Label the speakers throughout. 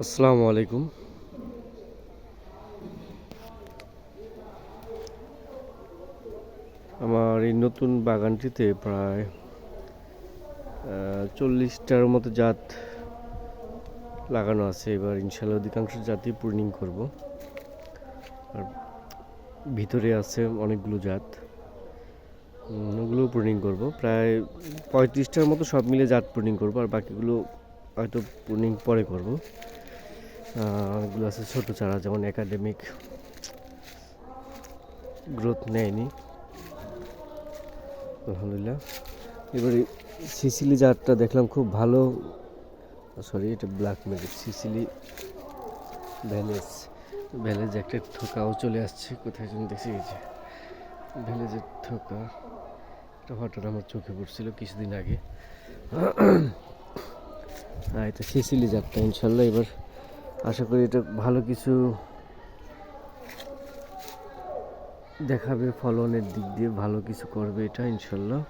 Speaker 1: আসসালামু আলাইকুম। আমার এই নতুন বাগানটিতে প্রায় চল্লিশটার মতো জাত লাগানো আছে। এবার ইনশাল্লাহ অধিকাংশ জাতই পূর্ণিং করব। আর ভিতরে আছে অনেকগুলো জাত। উম, ওগুলোও পূর্ণিং করব। প্রায় পঁয়ত্রিশটার মতো সব মিলে জাত পূর্ণিং করব। আর বাকিগুলো হয়তো পূর্ণিং পরে করব। অনেকগুলো আছে ছোট চারা, যেমন একাডেমিক গ্রোথ নেয়নি। আলহামদুলিল্লাহ। এবারে সিসিলি জাতটা দেখলাম খুব ভালো। সরি এটা ব্ল্যাক ম্যাজিক সিসিলি ভ্যালেজ ভ্যালেজ একটা থোকাও চলে আসছে, কোথায় যেন দেখে গেছে ভ্যালেজের থোকা, এটা হঠাৎ আমার চোখে পড়ছিল কিছুদিন আগে। আর এটা সিসিলি জাতটা, ইনশাল্লাহ এবার আশা করি এটা ভালো কিছু দেখাবে, ফলনের দিক দিয়ে ভালো কিছু করবে এটা, ইনশাল্লাহ।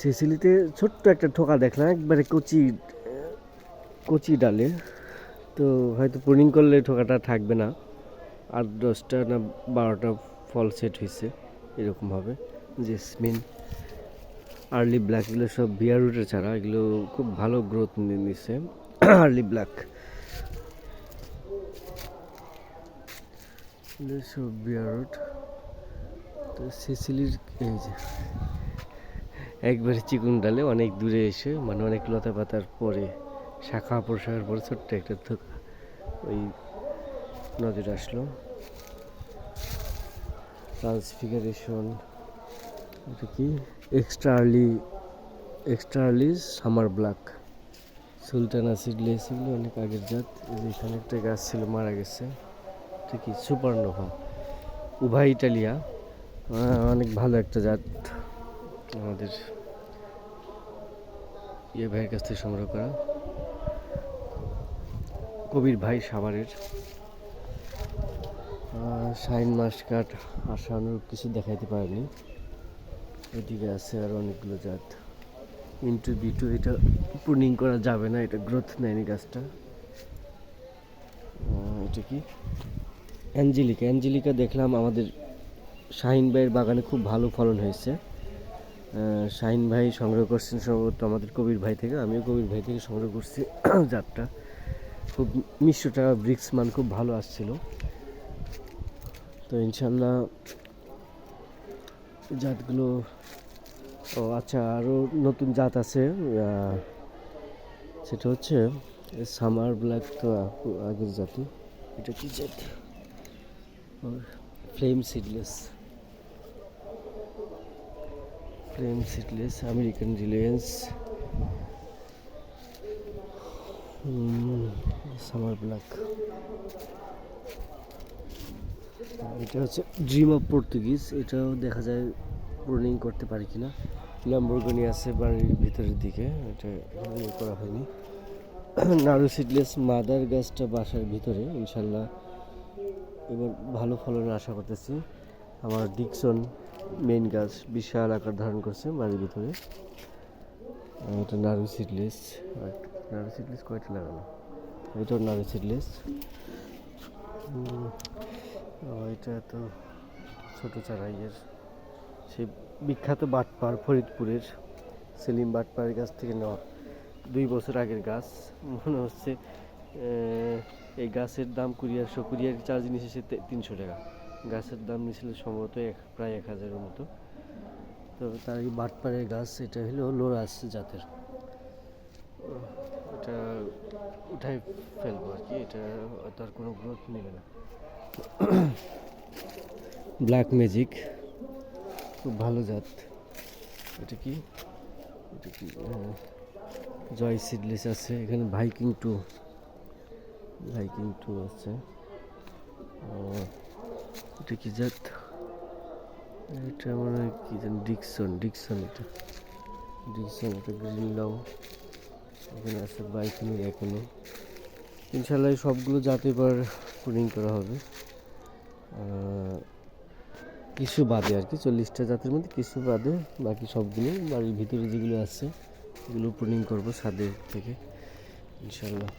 Speaker 1: সিসিলিতে ছোট্ট একটা ঠোকা দেখলাম, একবারে কচি কচি ডালে। তো হয়তো প্রুনিং করলে ঠোকাটা থাকবে না। আট দশটা না বারোটা ফল সেট হয়েছে, এরকম হবে। জেসমিন। আর্লি ব্ল্যাক এগুলো সব বিয়ার রুটের ছাড়া, এগুলো খুব ভালো গ্রোথ নিচ্ছে আর্লি ব্ল্যাক সব বিয়ার রুট তো সিসিলির একবারে চিকুন ডালে অনেক দূরে এসে মানে অনেক লতা পাতার পরে, শাখা প্রশাখার পরে ছোট্ট একটা থোকা, ওই নদীর আসলো। ট্রান্সফিগারেশন এটা কি? Extra early extra early summer black sultana seedless এগুলো অনেক আগের জাত। এখানে একটা গাছ ছিল, মারা গেছে। ঠিকই সুপারনোভা উভয় ইটালিয়া অনেক ভালো একটা জাত। আমাদের ইয়ে ভাইয়ের কাছ থেকে সংগ্রহ করা। কবির ভাই সাভারের। শাইন মাসকাট আসানোর কিছু দেখাইতে পারেনি। এদিকে আছে আর অনেকগুলো জাত। ইন্টু বিটু এটা প্রুনিং করা যাবে না, এটা গ্রোথ নেয়নি গাছটা। এটা কি? অ্যাঞ্জেলিকা অ্যাঞ্জেলিকা দেখলাম আমাদের শাহিন ভাইয়ের বাগানে খুব ভালো ফলন হয়েছে। শাহিন ভাই সংগ্রহ করছেন সম্ভবত আমাদের কবির ভাই থেকে, আমিও কবির ভাই থেকে সংগ্রহ করছি জাতটা। খুব মিশ্রটা ব্রিক্স মান খুব ভালো আসছিল। তো ইনশাল্লাহ জাতগুলো, ও আচ্ছা আরও নতুন জাত আছে সেটা হচ্ছে সামার ব্ল্যাক তো আগের জাতি। এটা কি জাত? Flame seedless. Flame seedless, American reliance. Summer black. এটা হচ্ছে ড্রিম অফ পর্তুগিজ এটাও দেখা যায় প্রুনিং করতে পারি কিনা। ল্যাম্বরগনি আছে বাড়ির ভিতরের দিকে। এটা ইয়ে করা হয়নি। নাড়ু সিডলেস মাদার গাছটা বাসার ভিতরে, ইনশাল্লাহ। এবার ভালো ফলনের আশা করতেছি। আমার ডিকসন মেন গাছ বিশাল আকার ধারণ করছে বাড়ির ভিতরে। এটা নাড়ু সিডলেস নাড়ু সিডলেস কয়টা লাগানো? এটাও নাড়ু সিডলেস এটা তো ছোটো চারাইয়ের। সেই বিখ্যাত বাটপার, ফরিদপুরের। সেলিম বাটপাড়ের গাছ থেকে নেওয়া। দুই বছর আগের গাছ। মনে হচ্ছে এই গাছের দাম কুরিয়ারশো কুরিয়ার চার্জ নিয়েছে তিনশো টাকা। গাছের দাম নিয়েছিল সম্ভবত এক, প্রায় এক হাজারের মতো। তো তার এই বাটপাড়ের গাছ, এটা হলো লোরাস জাতের। এটা উঠাই ফেলব আর কি। এটা তার কোনো গ্রোথ নেবে না। ব্ল্যাক ম্যাজিক খুব ভালো জাত। এটা কি? এটা কি? জয় সিডলেস আছে। এখানে ভাইকিং টু ভাইকিং টু আছে। এটা কি জাত? এটা মনে হয় কি জানি ডিকসন ডিকসন এটা। ডিকসন এটা গ্রিন লং এখানে আছে বাইকিংয়ের এখনও। ইনশাল্লাহ সবগুলো জাতে এবার পুডিং করা হবে। কিছু বাদে আর কি, চল্লিশটা জাতের মধ্যে কিছু বাদে বাকি সবগুলো, বাড়ির ভিতরে যেগুলো আছে, এগুলো ওপেনিং করব ছাদের থেকে, ইনশাল্লাহ।